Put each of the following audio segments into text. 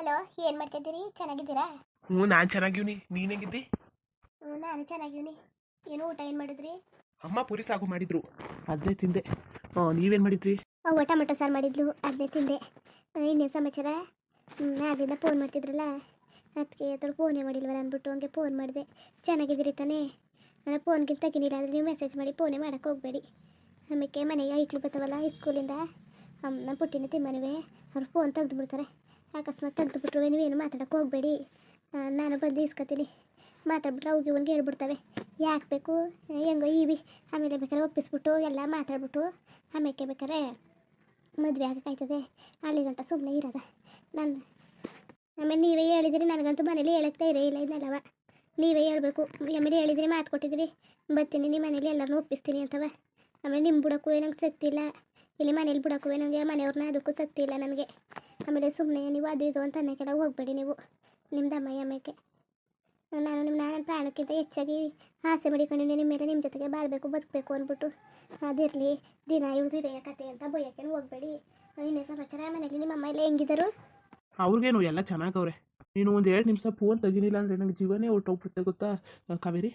Hello ಏನು ಮಾಡ್ತಿದ್ದೀರಿ? ಚೆನ್ನಾಗಿದ್ದೀರಾ? ಹ್ಞೂ ನಾನು ಚೆನ್ನಾಗಿವ್ನಿ. ನೀನು ಹೆಂಗಿದ್ದಿ? ಹ್ಞೂ ನಾನು ಚೆನ್ನಾಗಿವ್ನಿ. ಏನು ಊಟ ಏನು ಮಾಡಿದ್ರಿ? ಅಮ್ಮ ಪುರಿ ಸಾಗು ಮಾಡಿದ್ರು. ಅದೇ ತಿಂದೆ. ನೀವೇನು ಮಾಡಿದ್ರಿ? ಊಟ ಮಟ ಸಾರು ಮಾಡಿದ್ಲು. ಅದನ್ನೇ ತಿಂದೆ. ಇನ್ನೇನು ಸಮಾಚಾರ? ಅದರಿಂದ ಫೋನ್ ಮಾಡ್ತಿದ್ರಲ್ಲ? ಅದಕ್ಕೆ ಅದರ ಫೋನೇ ಮಾಡಿಲ್ವಲ್ಲ ಅಂದ್ಬಿಟ್ಟು ಹಂಗೆ ಫೋನ್ ಮಾಡಿದೆ. ಚೆನ್ನಾಗಿದ್ದೀರಿ ತಾನೇ? ನಾನು ಫೋನ್ಗಿಂತ ತಗಿನಿಲ್ಲ ಅಂದರೆ ನೀವು ಮೆಸೇಜ್ ಮಾಡಿ ಫೋನೇ ಮಾಡೋಕ್ಕೆ ಹೋಗಬೇಡಿ. ಆಮೇಲೆ ಮನೆಗೆ ಐಕ್ಳು ಬರ್ತಾವಲ್ಲ ಸ್ಕೂಲಿಂದ ನಮ್ಮ ಪುಟ್ಟಿನ ತಿಮ್ಮನವೇ. ಅವ್ರು ಫೋನ್ ತೆಗೆದುಬಿಡ್ತಾರೆ. ಅಕಸ್ಮಾತ್ ತೆಗೆದುಬಿಟ್ರು ನೀವೇನು ಮಾತಾಡೋಕೆ ಹೋಗಬೇಡಿ. ನಾನು ಬಂದು ಇಸ್ಕೊತೀನಿ ಮಾತಾಡ್ಬಿಟ್ರೆ ಅವ್ಗೆ ಒಂದು ಹೇಳ್ಬಿಡ್ತವೆ. ಯಾಕೆ ಬೇಕು? ಹೆಂಗೋ ಇವಿ ಆಮೇಲೆ ಬೇಕಾದ್ರೆ ಒಪ್ಪಿಸ್ಬಿಟ್ಟು, ಎಲ್ಲ ಮಾತಾಡ್ಬಿಟ್ಟು ಆಮೇಲೆ ಬೇಕಾದ್ರೆ ಮದುವೆ ಆಗಕ್ಕಾಯ್ತದೆ. ಅಲ್ಲಿ ಗಂಟ ಸುಮ್ಮನೆ ಇರೋದ. ನಾನು, ಆಮೇಲೆ ನೀವೇ ಹೇಳಿದಿರಿ, ನನಗಂತೂ ಮನೇಲಿ ಹೇಳಕ್ಕೆ ಇರೇ ಇಲ್ಲ ಇದನ್ನೆಲ್ಲವ. ನೀವೇ ಹೇಳ್ಬೇಕು. ಆಮೇಲೆ ಹೇಳಿದಿರಿ, ಮಾತು ಕೊಟ್ಟಿದ್ದೀರಿ ಬರ್ತೀನಿ, ನಿಮ್ಮ ಮನೇಲಿ ಎಲ್ಲರನ್ನೂ ಒಪ್ಪಿಸ್ತೀನಿ ಅಂತವ. ಆಮೇಲೆ ನಿಮ್ಮ ಬುಡಕ್ಕೂ ಏನಂಗೆ ಸತ್ತಿಲ್ಲ? ಇಲ್ಲಿ ಮನೇಲಿ ಬಿಡೋಕ್ಕೂ ನನಗೆ ಮನೆಯವ್ರನ್ನ ಅದಕ್ಕೂ ಸತ್ತಿಲ್ಲ ನನಗೆ. ಆಮೇಲೆ ಸುಮ್ಮನೆ ನೀವು ಅದು ಇದು ಅಂತ ಅನ್ನೋಕ್ಕೆಲ್ಲ ಹೋಗಬೇಡಿ ನೀವು ನಿಮ್ದು ಅಮ್ಮಯ್ಯ ಅಮ್ಮಕ್ಕೆ ನಾನು ನಿಮ್ಮ ನನ್ನ ಪ್ರಾಣಕ್ಕಿಂತ ಹೆಚ್ಚಾಗಿ ಆಸೆ ಮಾಡಿಕೊಂಡಿನಿ ನಿಮ್ಮ ಮೇಲೆ ನಿಮ್ಮ ಜೊತೆಗೆ ಬಾಳಬೇಕು, ಬದುಕಬೇಕು ಅಂದ್ಬಿಟ್ಟು. ಅದಿರಲಿ, ದಿನ ಇವ್ರದ್ದು ಇದೆ ಕತೆ ಅಂತ ಬೈಯೋಕ್ಕೇನು ಹೋಗಬೇಡಿ. ಇನ್ನೇ ಸಮಾಚಾರ? ಮನೇಲಿ ನಿಮ್ಮ ಅಮ್ಮ ಎಲ್ಲ ಹೆಂಗಿದ್ದರು ಅವ್ರಿಗೇನು ಎಲ್ಲ ಚೆನ್ನಾಗವ್ರೆ. ನೀನು ಒಂದು ಎರಡು ನಿಮಿಷ ಫೋನ್ ತೆಗಿಲಿಲ್ಲ ಅಂದರೆ ನನಗೆ ಜೀವನೇ ಹೊರ್ಟೋಗ್ಬಿಡುತ್ತೆ ಗೊತ್ತಾ, ಕಾವೇರಿ?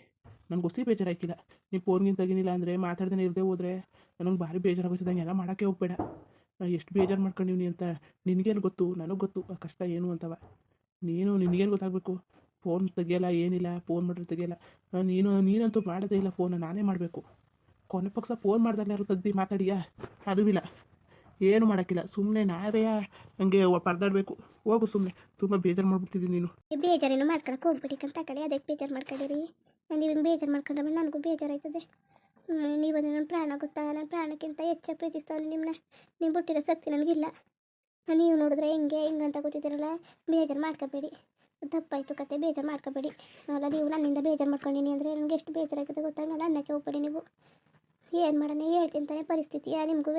ನನಗೆ ಗೊತ್ತಿ ಬೇಜಾರಾಕಿಲ್ಲ ನೀವು ಫೋನ್ಗಿಂತ ತೆಗಿನಿಲ್ಲ ಅಂದರೆ ಮಾತಾಡ್ದೇ ಇರದೆ ಹೋದ್ರೆ ನನಗೆ ಭಾರಿ ಬೇಜಾರಾಗುತ್ತೆ ಹಂಗೆಲ್ಲ ಮಾಡೋಕ್ಕೆ ಹೋಗ್ಬೇಡ. ನಾ ಎಷ್ಟು ಬೇಜಾರು ಮಾಡ್ಕೊಂಡಿವ್ನಿ ಅಂತ ನಿನಗೇನು ಗೊತ್ತು, ನನಗೆ ಗೊತ್ತು, ಆ ಕಷ್ಟ ಏನು ಅಂತವ. ನೀನು ನಿನಗೇನು ಗೊತ್ತಾಗಬೇಕು? ಫೋನ್ ತೆಗಿಯಲ್ಲ, ಏನಿಲ್ಲ ಫೋನ್ ಮಾಡಿದ್ರೆ ತೆಗಿಯಲ್ಲ. ನೀನು, ನೀನಂತೂ ಮಾಡೋದೇ ಇಲ್ಲ ಫೋನ್ ನಾನೇ ಮಾಡಬೇಕು. ಕೊನೆ ಪಕ್ಷ ಫೋನ್ ಯಾರು ತೆಗ್ದು ಮಾತಾಡಿಯಾ? ಅದು ಇಲ್ಲ. ಏನು ಮಾಡೋಕ್ಕಿಲ್ಲ. ಸುಮ್ಮನೆ ನಾವೇ ಹಂಗೆ ಪರದಾಡಬೇಕು. ಹೋಗು ಸುಮ್ಮನೆ ತುಂಬ ಬೇಜಾರು ಮಾಡ್ಬಿಡ್ತಿದ್ದೀನಿ ನೀನು. ಬೇಜಾರೇನು ಮಾಡ್ಕೊಳಕ್ಕೆ ಅಂತ ಕಡೆ ಅದಕ್ಕೆ ಬೇಜಾರು ಮಾಡ್ಕೊಂಡಿರಿ. ನೀವು ಹಿಂಗೆ ಬೇಜಾರು ಮಾಡ್ಕೊಂಡ್ರೆ ನನಗೂ ಬೇಜಾರಾಯ್ತದೆ. ನೀವು ನನ್ನ ಪ್ರಾಣ ಗೊತ್ತಾ? ನನ್ನ ಪ್ರಾಣಕ್ಕಿಂತ ಹೆಚ್ಚ ಪ್ರೀತಿಸ್ತಾವಲ್ಲ ನಿಮ್ಮನ್ನ ನೀವು ಬಿಟ್ಟಿರೋ ಶಕ್ತಿ ನನಗಿಲ್ಲ. ನೀವು ನೋಡಿದ್ರೆ ಹೆಂಗೆ, ಹಿಂಗಂತ ಗೊತ್ತಿದ್ದೀರಲ್ಲ? ಬೇಜಾರು ಮಾಡ್ಕೋಬೇಡಿ. ದಪ್ಪಾಯಿತು ಕತೆ, ಬೇಜಾರು ಮಾಡ್ಕೋಬೇಡಿ. ಅಲ್ಲ, ನೀವು ನನ್ನಿಂದ ಬೇಜಾರು ಮಾಡ್ಕೊಂಡಿನಿ ಅಂದರೆ ನನಗೆ ಎಷ್ಟು ಬೇಜಾರಾಗ್ತದೆ ಗೊತ್ತಾಗಲ್ಲ? ಅನ್ನಕ್ಕೆ ಹೋಗ್ಬೇಡಿ ನೀವು. ಏನು ಮಾಡೋಣ? ಹೇಳ್ತೀನಿ ತಾನೇ ಪರಿಸ್ಥಿತಿಯ ನಿಮಗೂ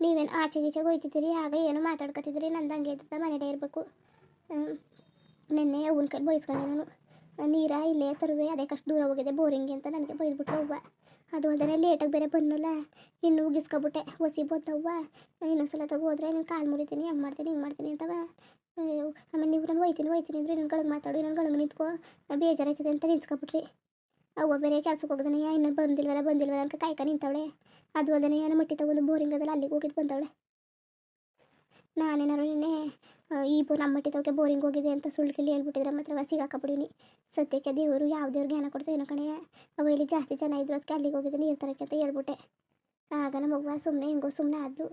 ನೀವೇನು ಆಚೆ ಗೀಚೆಗೆ ಹೋಯ್ತಿದ್ದೀರಿ? ಆಗ ಏನು ಮಾತಾಡ್ಕೊತಿದ್ದೀರಿ ನಂದು ಹಂಗೆ ಇರ್ತದೆ ಮನೇಲೇ ಇರಬೇಕು. ನಿನ್ನೆ ಅವ್ನ ಕೈ ಬೈಸ್ಕೊಂಡೆ ನಾನು. ನೀರ ಇಲ್ಲೇ ತರುವೆ ಕಷ್ಟ ದೂರ ಹೋಗಿದೆ, ಬೋರಿಂಗ್ ಅಂತ ನನಗೆ ಬೈದ್ಬಿಟ್ಲು ಅವ್ವ. ಅದು ಅಲ್ಲದೆ ಲೇಟಾಗಿ ಬೇರೆ ಬಂದಲ್ಲ ಇನ್ನು ಉಗಿಸ್ಕೊಬಿಟ್ಟೆ ಹೊಸಿ ಬಂದವ್ವ. ಇನ್ನೊಂದ್ಸಲ ಹೋದ್ರೆ ನಾನು ಕಾಲು ಮುರಿತೀನಿ, ಹೆಂಗೆ ಮಾಡ್ತೀನಿ, ಹಿಂಗೆ ಮಾಡ್ತೀನಿ ಅಂತವ. ಆಮೇಲೆ ನೀವು ನಾನು ಒಯ್ತೀನಿ ಒಯ್ತೀನಿ ಅಂದ್ರೆ ನನ್ನ ಕಳಗೆ ಮಾತಾಡು, ಇನ್ನೊಂದು ಕಳಗೆ ನಿಂತ್ಕೋ. ಬೇಜಾರಾಯ್ತದೆ ಅಂತ ನಿಂತ್ಕೊಬಿಟ್ರಿ. ಅವ್ವ ಬೇರೆ ಕೆಲ್ಸಕ್ಕೆ ಹೋಗ್ದಾನೆ ಇನ್ನೂ ಬಂದಿಲ್ವಲ್ಲ ಬಂದಿಲ್ವಲ್ಲ ಅಂತ ಕಾಯ್ಕ ನಿಂತವಳೆ. ಅದು ಅಲ್ಲದೆ ಏನು ಮಟ್ಟಿ ತಗೊಂಡು ಬೋರಿಂಗ್ ಅದಲ್ಲ ಅಲ್ಲಿಗೆ ಹೋಗಿದ್ದು ಬಂದವಳೆ. ನಾನೇನಾರು ನಿನ್ನೆ ಈ ಬೋ ನಮ್ಮ ಬೋರಿಂಗ್ ಹೋಗಿದೆ ಅಂತ ಸುಳ್ಳು ಕಿಲ್ಲಿ ಹೇಳ್ಬಿಟ್ಟಿದ್ರೆ ಮಾತ್ರ ಸಿಗಾಕಬಿಡೀನಿ ಸತ್ಯಕ್ಕೆ ದೇವರು ಯಾವ ದೇವ್ರಿಗೆ ಜ್ಞಾನ ಕೊಡ್ತೋ ಏನೋ ಕಣೆ, ಅವ ಇಲ್ಲಿ ಜಾಸ್ತಿ ಜನ ಇದ್ರು ಅದಕ್ಕೆ ಅಲ್ಲಿಗೆ ಹೋಗಿದ್ದೀನಿ ನೀರು ತರಕ್ಕೆ ಅಂತ ಹೇಳ್ಬಿಟ್ಟೆ. ಆಗ ನಮ್ಮ ಸುಮ್ಮನೆ ಹಿಂಗೋ ಸುಮ್ಮನೆ ಆದ್ಲು.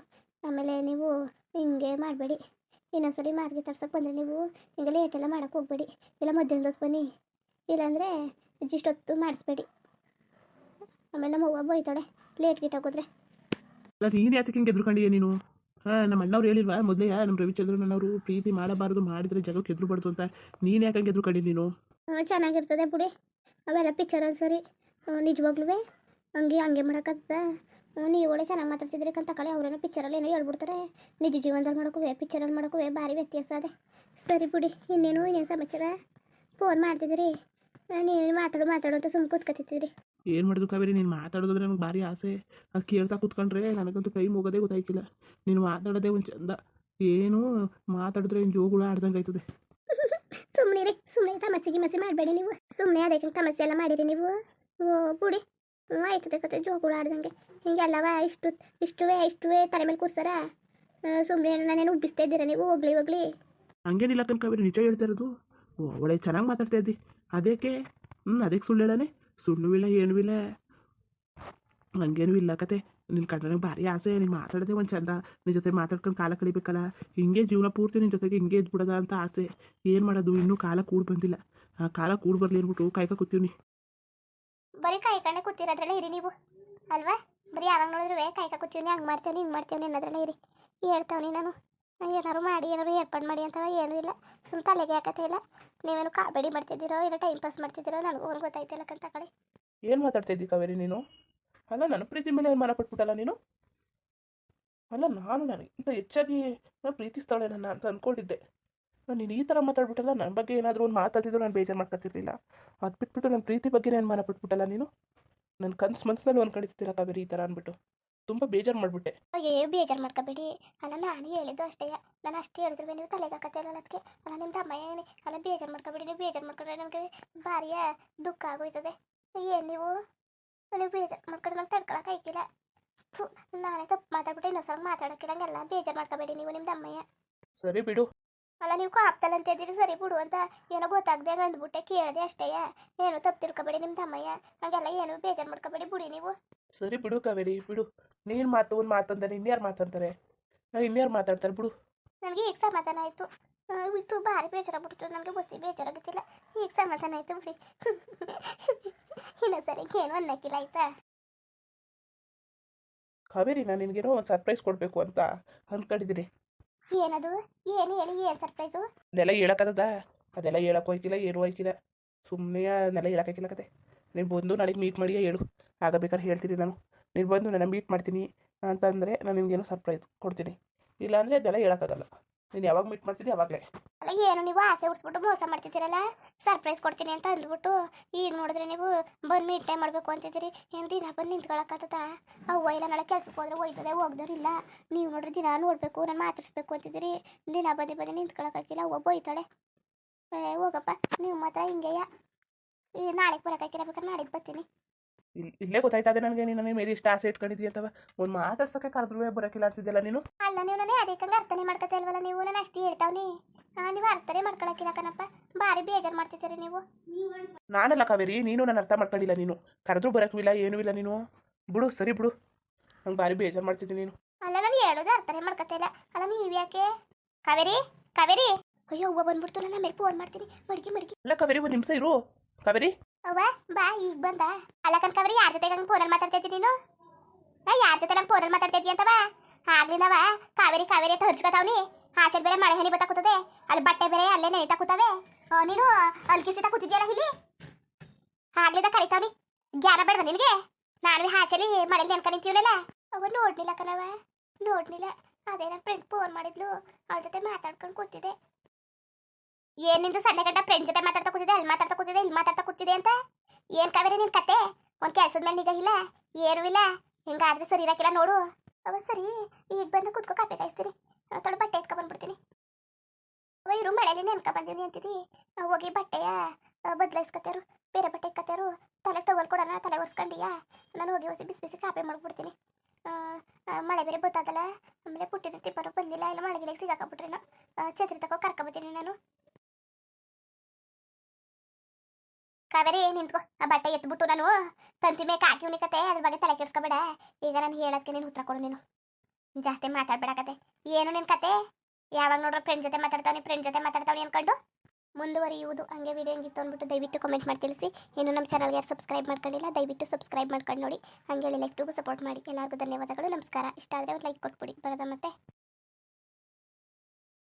ಆಮೇಲೆ ನೀವು ಹಿಂಗೆ ಮಾಡಬೇಡಿ. ಇನ್ನೊಂದ್ಸರಿ ಮಾತಿಗೆ ತರ್ಸಕ್ಕೆ ಬಂದರೆ ನೀವು ಈಗ ಲೇಟೆಲ್ಲ ಮಾಡೋಕ್ಕೆ ಹೋಗಬೇಡಿ. ಇಲ್ಲ ಮಧ್ಯಾಹ್ನದ ಹೊತ್ತು ಬನ್ನಿ. ಇಲ್ಲಾಂದರೆ ಇಷ್ಟೊತ್ತು ಮಾಡಿಸ್ಬೇಡಿ. ಆಮೇಲೆ ನಮ್ಮ ಅವ್ವ ಬೈತಾಳೆ ಲೇಟ್ ಗಿಟ್ ಅಲ್ಲ, ನೀನು ಯಾತಕ್ಕೆ ಹಿಂಗೆ ನೀನು? ನಮ್ಮ ಅಣ್ಣವ್ರು ಹೇಳಿಲ್ವಾ, ಮೊದಲೇ ನಮ್ಮ ರವಿಚಂದ್ರನವರು ಪ್ರೀತಿ ಮಾಡಬಾರ್ದು, ಮಾಡಿದ್ರೆ ಜಗಕ್ಕೆ ಎದುರುಬಾರ್ದು ಅಂತ. ನೀನು ಯಾಕೆ ಹಂಗೆ ಕಡಿ ನೀನು? ಚೆನ್ನಾಗಿರ್ತದೆ ಬಿಡಿ. ಅವೆಲ್ಲ ಪಿಕ್ಚರ್ ಸರಿ. ನಿಜವಾಗ್ಲೂ ಹಂಗೆ ಹಂಗೆ ಮಾಡೋಕ್ಕತ್ತ ನೀವು ಒಳ್ಳೆ ಚೆನ್ನಾಗಿ ಮಾತಾಡ್ತಿದ್ರಿ ಕಂತ ಕಳೆ ಅವರೇನೋ ಪಿಕ್ಚರಲ್ಲಿ ಏನೋ ಹೇಳ್ಬಿಡ್ತಾರೆ. ನಿಜ ಜೀವನದಲ್ಲಿ ಮಾಡೋಕುವೆ ಪಿಕ್ಚರಲ್ಲಿ ಮಾಡೋಕುವೆ, ಭಾರಿ ವ್ಯತ್ಯಾಸ ಅದೇ. ಸರಿ ಬಿಡಿ, ಇನ್ನೇನು ಇನ್ನೇನು ಸಮಾಚಾರ? ಫೋನ್ ಮಾಡ್ತಿದ್ದೀರಿ? ನೀವು ಮಾತಾಡು ಮಾತಾಡು ಅಂತ ಸುಮ್ಮನೆ ರೀ. ಏನು ಮಾಡಿದ್ರು ಕಾವೇರಿ? ನೀನು ಮಾತಾಡೋದಂದ್ರೆ ನನಗೆ ಭಾರಿ ಆಸೆ. ಅದು ಕೇಳ್ತಾ ಕೂತ್ಕೊಂಡ್ರೆ ನನಗಂತೂ ಕೈ ಮುಗೋದೇ ಗೊತ್ತಾಯ್ತಿಲ್ಲ. ನೀನು ಮಾತಾಡೋದೇ ಒಂದು ಚಂದ. ಏನು ಮಾತಾಡಿದ್ರೆ ಏನು ಜೋಗುಳ ಆಡ್ದಂಗೆ ಆಯ್ತದೆ. ಸುಮ್ಮನೆ ಸುಮ್ಮನೆ ತಮಸೆ ಗಿಮಸೆ ಮಾಡಬೇಡಿ ನೀವು. ಸುಮ್ಮನೆ ಅದಕ್ಕೆ ತಮಸೆ ಎಲ್ಲ ಮಾಡಿರಿ ನೀವು. ಓ ಬುಡಿ. ಆಯ್ತದೆ ಕತೆ ಜೋಗುಳ ಆಡ್ದಂಗೆ. ಹಿಂಗೆಲ್ಲವ ಇಷ್ಟು ಇಷ್ಟುವೇ ಇಷ್ಟುವೇ ತಲೆ ಮೇಲೆ ಕೂರ್ಸಾರ? ಸುಮ್ಮನೆ ನಾನೇನು ಉಬ್ಬಿಸ್ತಾ ಇದ್ದೀರಾ ನೀವು? ಹೋಗ್ಲಿ ಹೋಗ್ಲಿ. ಹಂಗೇನಿಲ್ಲ ಕಣ್ಕಾವೇರಿ ನಿಜ ಹೇಳ್ತಾ ಇರೋದು. ಒಳ್ಳೆ ಚೆನ್ನಾಗಿ ಮಾತಾಡ್ತಾ ಇದ್ದಿ. ಅದಕ್ಕೆ? ಹ್ಞೂ ಅದಕ್ಕೆ ಸುಳ್ಳು ಹೇಳನೆ? ಸುಳ್ಳು ಇಲ್ಲ, ಏನೂ ಇಲ್ಲ. ಹಂಗೇನೂ ಇಲ್ಲ ಕತೆ. ನಿನ್ನ ಕಂಡ್ರೆ ಭಾರಿ ಆಸೆ. ನೀನು ಮಾತಾಡೋದೇ ಒಂದು ಚಂದ. ನಿನ್ನ ಜೊತೆ ಮಾತಾಡ್ಕೊಂಡು ಕಾಲ ಕಳಿಬೇಕಲ್ಲ. ಹಿಂಗೆ ಜೀವನ ಪೂರ್ತಿ ನಿನ್ನ ಜೊತೆಗೆ ಹಿಂಗೆ ಇದ್ಬಿಡೋದ ಅಂತ ಆಸೆ. ಏನು ಮಾಡೋದು? ಇನ್ನೂ ಕಾಲ ಕೂಡ ಬಂದಿಲ್ಲ. ಆ ಕಾಲ ಕೂಡ ಬರಲಿ ಅಂದ್ಬಿಟ್ಟು ಕಾಯ್ಕ ಕೂತೀವಿ ಬರೀ ಕಾಯ್ಕೊಂಡೆ ಕೂತಿರೋದ್ರಲ್ಲೇ ಇರಿ ನೀವು. ಅಲ್ವಾ? ಬರೀ ಯಾವಾಗ ನೋಡಿದ್ರು ಕಾಯ್ಕ ಕೂತೀವಿ ಹಂಗೆ ಮಾಡ್ತೇವೆ ಹಿಂಗೆ ಮಾಡ್ತೇವೆ ಅನ್ನೋದ್ರಲ್ಲೇ ಇರಿ. ಹೇಳ್ತಾವನಿ ನಾನು. ಏನಾರು ಮಾಡಿ ಏನಾರು ಏರ್ಪಾಡು ಮಾಡಿ ಅಂತವ ಏನೂ ಇಲ್ಲ. ಸುಮ್ಮ ತಲೆಗೆ ಹಾಕತ್ತೆ ಇಲ್ಲ. ನೀವೇನು ಕಾಬೇಡಿ ಮಾಡ್ತಿದ್ದೀರೋ, ಇಲ್ಲ ಟೈಮ್ ಪಾಸ್ ಮಾಡ್ತಿದ್ದೀರೋ, ನನಗೂ ಒಂದು ಗೊತ್ತಾಯ್ತಿಲ್ಲ ಕಂತ ಏನು ಮಾತಾಡ್ತಾ ಇದ್ದಿ ಕಾವೇರಿ ನೀನು? ಅಲ್ಲ ನಾನು ಪ್ರೀತಿ ಮೇಲೆ ಮನ ಪಟ್ಬಿಟ್ಟಲ್ಲ ನೀನು? ಅಲ್ಲ, ನಾನು ನನಗೆ ಇಂಥ ಹೆಚ್ಚಾಗಿ ನಾನು ಪ್ರೀತಿಸ್ತಾಳೆ ನನ್ನ ಅಂತ ಅಂದ್ಕೊಂಡಿದ್ದೆ ನೀನು ಈ ಥರ ಮಾತಾಡ್ಬಿಟ್ಟಲ್ಲ ನನ್ನ ಬಗ್ಗೆ ಏನಾದರೂ ಒಂದು ಮಾತಾಡಿದ್ರು ನಾನು ಬೇಜಾರು ಮಾಡ್ಕೊತಿರ್ಲಿಲ್ಲ. ಅದು ಬಿಟ್ಬಿಟ್ಟು ನನ್ನ ಪ್ರೀತಿ ಬಗ್ಗೆ ನಾನು ಮನ ಪಟ್ಬಿಟ್ಟಲ್ಲ ನೀನು ನನ್ನ ಕನ್ಸು ಮನಸ್ಸಿನಲ್ಲಿ ಒಂದು ಕಾವೇರಿ ಈ ಥರ ಅಂದ್ಬಿಟ್ಟು ತುಂಬ ಬೇಜಾರು ಮಾಡ್ಬಿಟ್ಟೆ. ಅಯ್ಯೋ ಬೇಜಾರು ಮಾಡ್ಕೋಬೇಡಿ. ಅಲ್ಲ ನಾನು ಹೇಳಿದ್ದು ಅಷ್ಟೇ. ನಾನು ಅಷ್ಟೇ ಹೇಳಿದ್ರು ನೀವು ತಲೆ ಹಾಕತ್ತಿರಲ್ಲ ಅದಕ್ಕೆ ಅಲ್ಲ ನಿಮ್ಮ ಅಲ್ಲ ಬೇಜಾರು ಮಾಡ್ಕೋಬೇಡಿ ನೀವು ಬೇಜಾರು ಮಾಡ್ಕೊಂಡ್ರೆ ನನಗೆ ಭಾರಿ ದುಃಖ ಆಗೋಯ್ತದೆ. ಏನು ನೀವು? ನೀವು ಬೇಜಾರು ಮಾಡ್ಕೊಂಡು ನಂಗೆ ತಡ್ಕೊಳಕ್ ಆಯ್ತಿಲ್ಲ ಥು ನಾನೇ ತಪ್ಪು ಮಾತಾಡ್ಬಿಟ್ಟು ಇನ್ನೊಂದ್ಸಲ ಮಾತಾಡೋಕ್ಕಿಲ್ಲ ಬೇಜಾರ್ ಬೇಜಾರು ಮಾಡ್ಕೋಬೇಡಿ ನೀವು ನಿಮ್ಮ ಅಮ್ಮಯ್ಯ. ಸರಿ ಬಿಡು. ಅಲ್ಲ ನೀವು ಕಾಪ್ತಲ್ಲ ಅಂತ ಇದ್ದೀರಿ ಸರಿ ಬಿಡು ಅಂತ ಏನೋ ಗೊತ್ತಾಗದೆ ಅಂದ್ಬಿಟ್ಟೆ ಕೇಳಿದೆ ಅಷ್ಟೇ ಏನು ತಪ್ಪು ತಿಳ್ಕೊಬೇಡಿ ನಿಮ್ಮ ತಮ್ಮಯ್ಯ. ಹಂಗೆಲ್ಲ ಏನು ಬೇಜಾರು ಮಾಡ್ಕೋಬೇಡಿ ಬಿಡಿ ನೀವು. ಸರಿ ಬಿಡು ಕಾವೇರಿ ಬಿಡು. ನೀನು ಮಾತು ಒಂದು ಮಾತಂತಾರೆ ಇನ್ಯಾರು ಮಾತಂತಾರೆ ಇನ್ಯಾರು ಮಾತಾಡ್ತಾರೆ ಬಿಡು. ನನಗೆ ಈಗ ಸಮಾಧಾನ ಆಯಿತು. ಇತ್ತು ಭಾರಿ ಬೇಜಾರಾಗ್ಬಿಡ್ತು ನನಗೆ ಬಸ್ಸಿ ಬೇಜಾರಾಗುತ್ತಿಲ್ಲ. ಈಗ ಸಮಾಧಾನ ಆಯಿತು ಬಿಡಿ. ಇನ್ನೊಂದ್ಸರಿ ಏನು ಅನ್ನಕ್ಕಿಲ್ಲ ಆಯ್ತಾ? ಕಾವೇರಿ ನಾನು ನಿನಗೇನೋ ಒಂದು ಸರ್ಪ್ರೈಸ್ ಕೊಡಬೇಕು ಅಂತ ಅಂದ್ಕೊಂಡಿದ್ದೀನಿ ಏನದು? ಏನು ಹೇಳಿ, ಏನು ಸರ್ಪ್ರೈಸು ಅದೆಲ್ಲ ಹೇಳಕ್ಕದ ಅದೆಲ್ಲ ಹೇಳಕ್ಕೆ ಹೋಯ್ಕಿಲ್ಲ ಏನು ಹೋಯ್ಕಿಲ್ಲ. ಸುಮ್ಮನೆ ಅದನ್ನೆಲ್ಲ ಹೇಳಕ್ಕಾಗಿಲ್ಲ ಕತೆ ನೀನು ಬಂದು ನಾಳೆಗೆ ಮೀಟ್ ಮಾಡಿ ಹೇಳು. ಆಗ ಬೇಕಾದ್ರೆ ಹೇಳ್ತೀನಿ ನಾನು. ನೀನು ಬಂದು ನನ್ನ ಮೀಟ್ ಮಾಡ್ತೀನಿ ಅಂತಂದರೆ ನಾನು ನಿಮಗೇನು ಸರ್ಪ್ರೈಸ್ ಕೊಡ್ತೀನಿ. ಇಲ್ಲಾಂದರೆ ಅದೆಲ್ಲ ಹೇಳೋಕ್ಕಾಗಲ್ಲ ನೀನು ಯಾವಾಗ ಮೀಟ್ ಮಾಡ್ತಿದ್ದೆ ಯಾವಾಗಲೇ ಅಲ್ಲ ಏನು ನೀವು ಆಸೆ ಉಡ್ಸ್ಬಿಟ್ಟು ಮೋಸ ಮಾಡ್ತಿದ್ದೀರಲ್ಲ? ಸರ್ಪ್ರೈಸ್ ಕೊಡ್ತೀನಿ ಅಂತ ಅಂದ್ಬಿಟ್ಟು ಈಗ ನೋಡಿದ್ರೆ ನೀವು ಬಂದು ಮೀಟ್ ಟೈಮ್ ಮಾಡಬೇಕು ಅಂತಿದ್ದೀರಿ. ಏನು ದಿನ ಬಂದು ನಿಂತ್ಕೊಳಕ್ಕಾಗ್ತದ? ಅವ್ವ ಇಲ್ಲ, ನಾಳೆ ಕೆಲ್ಸಕ್ಕೆ ಹೋದ್ರೆ ಹೋಯ್ತದೆ ಹೋಗ್ದವ್ರಿಲ್ಲ ನೀವು ನೋಡ್ರಿ, ದಿನ ನೋಡಬೇಕು, ನಾನು ಮಾತಾಡಿಸ್ಬೇಕು ಅಂತಿದ್ದೀರಿ. ದಿನ ಬಂದು ಬಂದು ನಿಂತ್ಕೊಳಕ್ಕಾಗಿಲ್ಲ ಅವ್ವ ಹೋಯ್ತಾಳೆ. ಏ, ಹೋಗಪ್ಪ, ನೀವು ಮಾತ್ರ ಹಿಂಗೆಯ? ಈ ನಾಳೆಗೆ ಬರೋಕ್ಕಾಗಿಲ್ಲ ಬೇಕಾದ್ರೆ ನಾಳೆಗೆ ಬರ್ತೀನಿ. ಇಲ್ಲಿ ಗೊತ್ತಾಯ್ತದೆ ನನಗೆ ನೀನು ನನ್ನ ಮೇಲೆ ಇಷ್ಟ ಆಸೆ ಇಟ್ಕೊಂಡಿದ್ದೀಯ ಅಂತವ. ಒಂದು ಮಾತಾಡ್ಸೋಕೆ ಕರೆದ್ರೂ ಬರೋಕಿಲ್ಲ ಅಂತಿದ್ದೆಲ್ಲ ನೀನು? ಅಲ್ಲ ನೀವು ನಾನೇ ಕಂಗೆ ಅರ್ಥನೆ ಮಾಡ್ಕೊತಾ ಇಲ್ವಲ್ಲ ನೀವು? ನಾನು ಅಷ್ಟು ಹೇಳ್ತಾವ್ನಿ ನೀವು ಅರ್ಥನೆ ಮಾಡ್ಕೊಳಕ್ಕಿಲ್ಲ ಕಣಪ್ಪ. ಭಾರಿ ಬೇಜಾರು ಮಾಡ್ತಿದ್ದೀರಿ ನೀವು. ನಾನಲ್ಲ ಕಾವೇರಿ ನೀನು ನಾನು ಅರ್ಥ ಮಾಡ್ಕೊಂಡಿಲ್ಲ ನೀನು. ಕರೆದ್ರೂ ಬರೋಕ್ಕೂ ಇಲ್ಲ ಏನೂ ಇಲ್ಲ ನೀನು. ಬಿಡು ಸರಿ ಬಿಡು. ನಂಗೆ ಭಾರಿ ಬೇಜಾರು ಮಾಡ್ತಿದ್ದೀನಿ ನೀನು. ಅಲ್ಲ ನಾನು ಹೇಳೋದು ಅರ್ಥನೆ ಮಾಡ್ಕೊತಾ ಇಲ್ಲ. ಅಲ್ಲ ನೀವು ಯಾಕೆ? ಕಾವೇರಿ ಕಾವೇರಿ. ಅಯ್ಯೋ ಹೂವು ಬಂದ್ಬಿಡ್ತು ನಾನು ಆಮೇಲೆ ಫೋನ್ ಮಾಡ್ತೀನಿ. ಮಡ್ಗಿ ಮಡ್ಗಿ. ಅಲ್ಲ ಕಾವೇರಿ ಒಂದು ನಿಮಿಷ ಇರು. ಕಾವೇರಿ. ಅವ್ವ, ಬಾ, ಈಗ ಬಂದ. ಅಲ್ಲ ಕಣ್ಕವ್ರಿ ಕಾವೇರಿ ಯಾರ ಜೊತೆ ನಂಗೆ ಫೋನಲ್ಲಿ ಮಾತಾಡ್ತೈತಿ ನೀನು? ನಾ ಯಾರ ಜೊತೆ ನಂಗೆ ಫೋನಲ್ಲಿ ಮಾತಾಡ್ತೈತಿ ಅಂತವ? ಆಗ್ಲಿಂದವ ಕಾವೇರಿ ಕಾವೇರಿ ಅಂತ ಹರ್ಚ್ಕೊತಾವ್ನಿ ಆಚೆ ಬೇರೆ ಮಳೆ ಹನಿ ಕೂತದೆ. ಅಲ್ಲಿ ಬಟ್ಟೆ ಬೇರೆ, ಅಲ್ಲೇ ನೆನಿತಾ ಕೂತವೆ. ನೀನು ಅಲ್ಕಿಸಿತಾ ಕೂತಿದ್ಯಲ್ಲ ಇಲ್ಲಿ? ಆಗ್ಲಿಂದ ಕರಿತಾವ್ನಿ ಜ್ಞಾನ ಬೇಡವ ನಿನಗೆ? ನಾನು ಆಚೆಲಿ ಮಳೆಲಿ ನೆನ್ಕ ನಿಂತೀವನಲ್ಲ. ಅವ ನೋಡ್ಲಿಲ್ಲ ಕಣವ ನೋಡ್ಲಿಲ್ಲ ಅದೇ ನನ್ನ ಫ್ರೆಂಡ್ ಫೋನ್ ಮಾಡಿದ್ಲು. ಅವಳ ಜೊತೆ ಮಾತಾಡ್ಕೊಂಡು ಕೂತಿದ್ದೆ. ಏನ್ ನಿಂದು ಸಣ್ಣ ಗಂಟ ಫ್ರೆಂಡ್ ಜೊತೆ ಮಾತಾಡ್ತಾ ಕೂತಿದೆ? ಅಲ್ಲಿ ಮಾತಾಡ್ತಾ ಕೂತಿದೆ, ಇಲ್ಲಿ ಮಾತಾಡ್ತಾ ಕೂತಿದೆ ಅಂತ? ಏನ್ ಕಾವೇರಿ ನಿನ್ ಕತೆ? ಒಂದ್ ಕೆಲ್ಸದ ಮೇಲೆ ನಿಗ ಇಲ್ಲ, ಏನೂ ಇಲ್ಲ. ಹಿಂಗಾದ್ರೆ ಸರಿ ಇರಕ್ಕಿಲ್ಲ ನೋಡು. ಅವ ಸರಿ, ಈಗ ಬಂದು ಕುತ್ಕೋ ಕಾಪಿ ಕಾಯಿಸ್ತೀನಿ. ತೊಳೆ ಬಟ್ಟೆ ಎತ್ಕೊ ಬಂದ್ಬಿಡ್ತೀನಿ. ಅವ ಇರು ಮಳೆಯಲ್ಲಿ ನೆನ್ಕ ಬಂದೀನಿ ಅಂತಿದಿ. ಹೋಗಿ ಬಟ್ಟೆಯ ಬದಲಾಯಿಸ್ಕೊತಾರು ಬೇರೆ ಬಟ್ಟೆ ಇಕ್ಕತ್ತಾರು ತಲೆ ಟವಲ್ ಕೊಡೋಣ, ತಲೆ ಒರೆಸ್ಕೊಂಡಿಯಾ? ನಾನು ಹೋಗಿ ಹೊಸಿ ಬಿಸಿ ಬಿಸಿ ಕಾಪಿ ಮಾಡ್ಬಿಡ್ತೀನಿ. ಮಳೆ ಬೇರೆ ಬತ್ತಾದಲ್ಲ ಆಮೇಲೆ ಪುಟ್ಟಿನ ತಿಪ್ಪರು ಬಂದಿಲ್ಲ, ಇಲ್ಲ ಮಳೆಗಿಲೆ ಸಿಗಾಕಬಿಟ್ರೇನೋ ಛತ್ರಿ ತಗೋ ಕರ್ಕೊಬತ್ತೀನಿ ನಾನು. ಕಾವೇರಿ, ನಿಂತ್ಕೋ. ಆ ಬಟ್ಟೆ ಎತ್ಬಿಟ್ಟು ನಾನು ತಂತಿ ಮೇಕ ಹಾಕಿ ಕತೆ ಅದ್ರ ಬಗ್ಗೆ ತಲೆ ಕೆಡ್ಸ್ಕೊಬೇಡ. ಈಗ ನಾನು ಹೇಳೋದಕ್ಕೆ ನೀನು ಉತ್ತರ ಕೊಡು ನೀನು. ಜಾಸ್ತಿ ಮಾತಾಡ್ಬೇಡ ಕತೆ ಏನು ನಿನ್ ಕತೆ? ಯಾವಾಗ ನೋಡ್ರ ಫ್ರೆಂಡ್ ಜೊತೆ ಮಾತಾಡ್ತಾವನಿ ಫ್ರೆಂಡ್ ಜೊತೆ ಮಾತಾಡ್ತಾವನಿ ಅನ್ಕೊಂಡು ಮುಂದುವರಿಯುವುದು. ಹಂಗೆ ವಿಡಿಯೋ ಹೆಂಗಿತ್ತು ಅಂದ್ಬಿಟ್ಟು ದಯವಿಟ್ಟು ಕಮೆಂಟ್ ಮಾಡಿ ತಿಳಿಸಿ. ಇನ್ನು ನಮ್ಮ ಚಾನಲ್ಗೆ ಯಾರು ಸಬ್ಸ್ಕ್ರೈಬ್ ಮಾಡ್ಕೊಂಡಿಲ್ಲ, ದಯವಿಟ್ಟು ಸಬ್ಸ್ಕ್ರೈಬ್ ಮಾಡ್ಕೊಂಡು ನೋಡಿ. ಹಂಗೆ ಹೇಳಿ ಲೈಕ್ ಟೂಗೂ ಸಪೋರ್ಟ್ ಮಾಡಿ. ಎಲ್ಲರಿಗೂ ಧನ್ಯವಾದಗಳು, ನಮಸ್ಕಾರ. ಇಷ್ಟ ಆದರೆ ಒಂದು ಲೈಕ್ ಕೊಟ್ಬಿಡಿ. ಬರೋದ ಮತ್ತೆ.